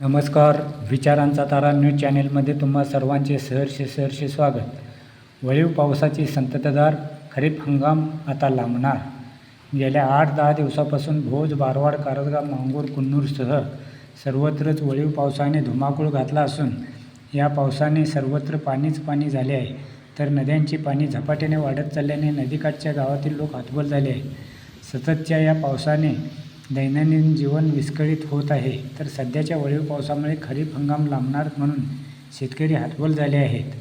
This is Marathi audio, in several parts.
नमस्कार विचारांचा तारा न्यूज चॅनेलमध्ये तुम्हा सर्वांचे सहर्षे सहर्षे स्वागत. वळीव पावसाची संततधार खरीप हंगाम आता लांबणार. गेल्या आठ दहा दिवसापासून भोज बारवाड कारंजगाव मांगूर कुन्नूरसह सर्वत्रच वळीव पावसाने धुमाकूळ घातला असून या पावसाने सर्वत्र पाणीच पाणी झाले आहे. तर नद्यांची पाणी झपाट्याने वाढत चालल्याने नदीकाठच्या गावातील लोक हतबल झाले आहेत सततच्या या पावसाने दैनंदिन जीवन विस्कळीत होत आहे तर सध्याच्या वळीव पावसामुळे खरीप हंगाम लांबणार म्हणून शेतकरी हतबल झाले आहेत.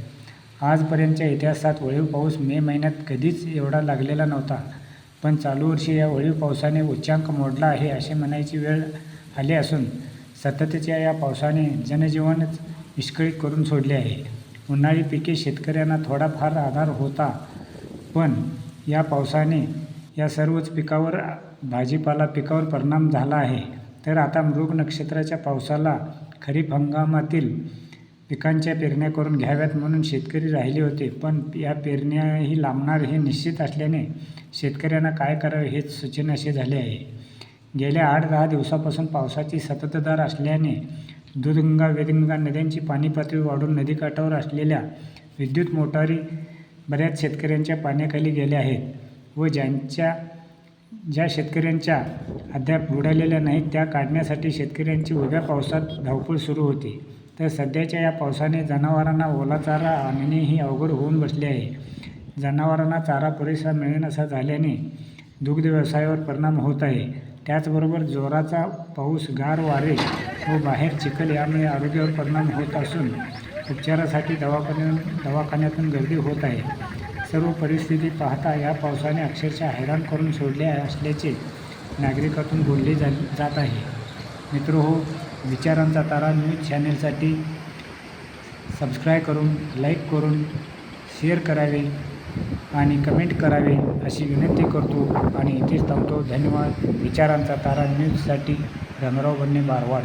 आजपर्यंतच्या इतिहासात वळीव पाऊस मे महिन्यात कधीच एवढा लागलेला नव्हता पण चालू वर्षी या वळीव पावसाने उच्चांक मोडला आहे असे म्हणायची वेळ आली असून सततच्या या पावसाने जनजीवनच विस्कळीत करून सोडले आहे. उन्हाळी पिके शेतकऱ्यांना थोडाफार आधार होता पण या पावसाने या सर्वच पिकावर भाजीपाला पिकावर परिणाम झाला आहे. तर आता मृग नक्षत्राच्या पावसाला खरीप हंगामातील पिकांच्या पेरण्या करून घ्याव्यात म्हणून शेतकरी राहिले होते. पण या पेरण्याही लांबणार हे निश्चित असल्याने शेतकऱ्यांना काय करावे हेच सूचनाशे झाले आहे. गेल्या आठ दहा दिवसापासून पावसाची सततधार असल्याने दुधगंगा वेदगंगा नद्यांची पाणी पातळी वाढून नदीकाठावर असलेल्या विद्युत मोटारी बऱ्याच शेतकऱ्यांच्या पाण्याखाली गेल्या आहेत. व ज्यांच्या ज्या शेतकऱ्यांच्या अद्याप बुडालेल्या नाहीत त्या काढण्यासाठी शेतकऱ्यांची उभ्या पावसात धावपळ सुरू होती. तर सध्याच्या या पावसाने जनावरांना ओला चारा आणणेही अवघड होऊन बसले आहे. जनावरांना चारा पुरेसा मिळेनसा झाल्याने दुग्ध व्यवसायावर परिणाम होत आहे. त्याचबरोबर जोराचा पाऊस गार वारे व बाहेर चिखल यामुळे आरोग्यावर परिणाम होत असून उपचारासाठी दवाखान्या दवाखान्यातून गर्दी होत आहे. सर्व परिस्थिती पाहता या पावसाने अक्षरशः हैराण करून सोडले असल्याचे नागरिकातून बोलले जा जात आहे. मित्र हो विचारांचा तारा न्यूज चॅनेलसाठी सबस्क्राईब करून लाईक करून शेअर करावे आणि कमेंट करावे अशी विनंती करतो आणि इथेच थांबतो. धन्यवाद. विचारांचा तारा न्यूजसाठी रंगराव बन्ने बारवाड.